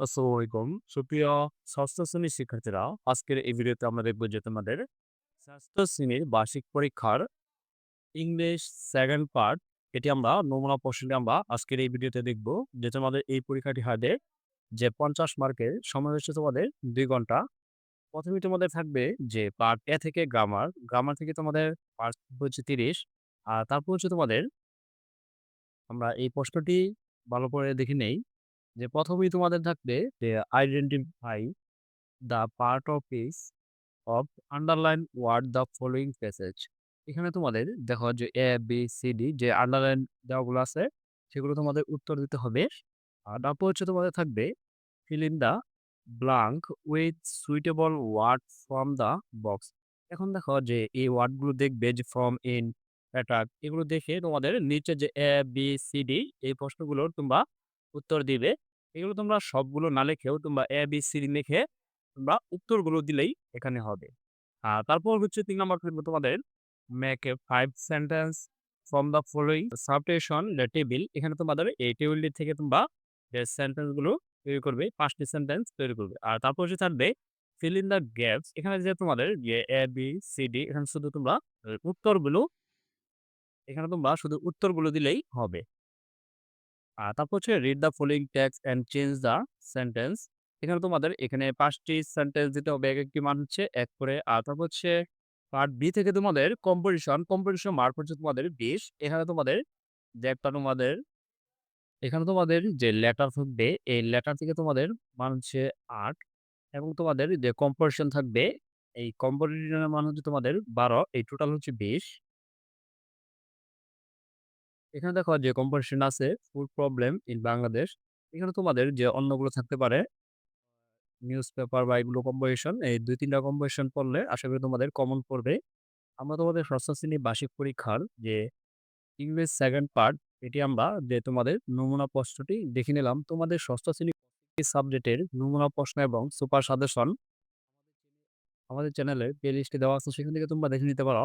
আসসালামু আলাইকুম। সুপ্রিয় ষষ্ঠ শ্রেণির শিক্ষার্থীরা, আজকের এই ভিডিওতে আমরা দেখব যে তোমাদের ষষ্ঠ শ্রেণির বার্ষিক পরীক্ষার ইংলিশ সেকেন্ড পার্ট এটি আমরা নমুনা প্রশ্নটি আমরা আজকের এই ভিডিওতে দেখব যে তোমাদের এই পরীক্ষাটি হবে যে ৫০ মার্কের সময় হচ্ছে তোমাদের দুই ঘণ্টা। প্রথমেই তোমাদের থাকবে যে পার্ট এ থেকে গ্রামার, গ্রামার থেকে তোমাদের পার্ট হচ্ছে ৩০ আর তারপর হচ্ছে তোমাদের আমরা এই প্রশ্নটি ভালো করে দেখে নেই যে, প্রথমেই তোমাদের থাকবে যে identify the part of piece of underline word the following passage এখানে তোমাদের দেখো যে এ বি সি ডি যে আন্ডারলাইন দেওয়াগুলো আছে, সেগুলো তোমাদের উত্তর দিতে হবে। আর তারপর হচ্ছে তোমাদের থাকবে fill in the blank with suitable word from the box এখন দেখো যে, এই ওয়ার্ডগুলো দেখবে যে ফ্রম ইন অ্যাটাক এগুলো দেখে তোমাদের নিচে যে এ বি সি ডি এই প্রশ্নগুলোর তোমরা উত্তর দিবে। এগুলো তোমরা সবগুলো না লেখেও তোমরা এ বি সি লিখে তোমরা উত্তরগুলো দিলেই এখানে হবে। আর তারপর হচ্ছে তিন নম্বর তোমাদের make a five sentences from the following substitution the table এখানে তোমাদের এই টেবিলটি থেকে তোমরা যে সেন্টেন্সগুলো তৈরি করবে, পাঁচটি সেন্টেন্স তৈরি করবে। আর তারপর হচ্ছে থাকবে ফিল ইন দ্য গ্যাপস এখানে যে তোমাদের যে এ বি সি ডি এখানে শুধু তোমরা উত্তরগুলো, এখানে তোমরা শুধু উত্তরগুলো দিলেই হবে। আর তারপর হচ্ছে read the following text and change the sentence এখানে তোমাদের এখানে পাঁচটি সেন্টেন্স দিতে হবে, এক একটি মান হচ্ছে এক করে। আর তারপর হচ্ছে পার্ট বি থেকে তোমাদের কম্পোজিশন কম্পোজিশন মার্ক হচ্ছে তোমাদের বিশ। এখানে তোমাদের যে একটা তোমাদের, এখানে তোমাদের যে লেটার থাকবে, এই লেটার থেকে তোমাদের মান হচ্ছে আট। এবং তোমাদের যে কম্পোজিশন থাকবে, এই কম্পোজিশনের মান হচ্ছে তোমাদের বারো। এই টোটাল হচ্ছে বিশ। এখানে দেখো যে কম্পোজিশন আছে ফুড প্রবলেম ইন বাংলাদেশ এখানে তোমাদের যে অন্যগুলো থাকতে পারে নিউজ পেপার বা এগুলো কম্পোজিশন এই দুই তিনটা কম্পোজিশন পড়লে আশা করি তোমাদের কমন পড়বে। আমরা তোমাদের ষষ্ঠ শ্রেণি বার্ষিক পরীক্ষার যে ইংলিশ সেকেন্ড পার্ট এটি আমরা যে তোমাদের নমুনা প্রশ্নটি দেখে নিলাম। তোমাদের ষষ্ঠ শ্রেণি সাবজেক্টের নমুনা প্রশ্ন এবং সুপার সাজেশন আমাদের চ্যানেলে প্লে লিস্টে দেওয়া আছে, সেখান থেকে তোমরা দেখে নিতে পারো।